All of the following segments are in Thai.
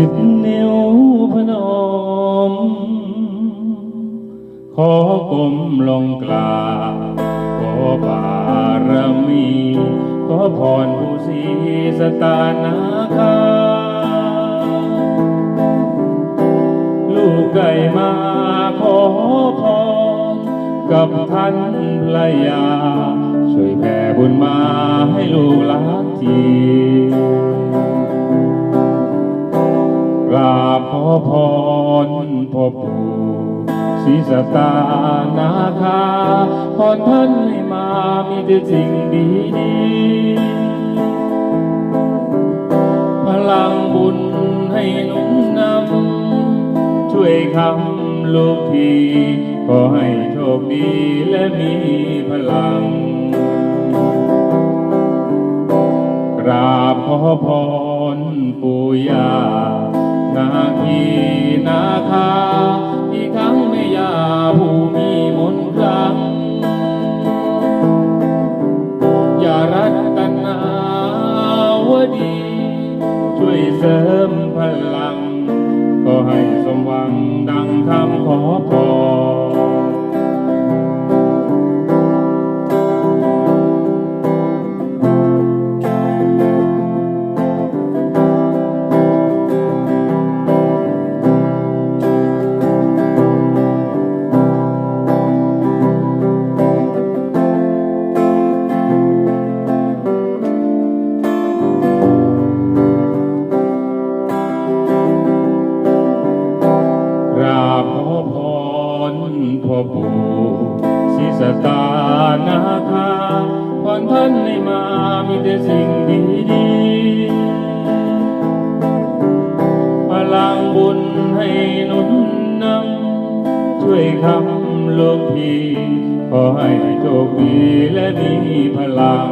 สิบนิ้วพนม ขอกลมลงกราบขอบารมี ขอพรผู้ศรีสตานาคา ลูกไก่มาขอพรกับท่านภรรยา ช่วยแผ่บุญมาให้ลูกหลานที ศีสตานาคาพรท่านให้มามีแต่สิ่งดีดีพลังบุญให้หนุนนำ ช่วยคำลูกพี่ขอให้โชคดีและมีพลัง กราบขอพรปู่ย่านาคีนาคา เสริมพลัง ก็ให้สมหวังดังคำขอพร พ่อปู่ศรีสตานาคาพรท่านให้มามีแต่สิ่งดีดีพลังบุญให้นุนนำช่วยคำโลกพีขอให้โชคดีและมีพลัง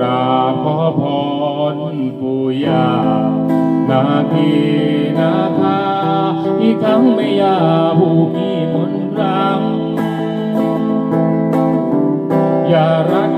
ราขอพรปู่ย่านาคี ทั้งไม่ยาผู้มีมนรังอย่ารัก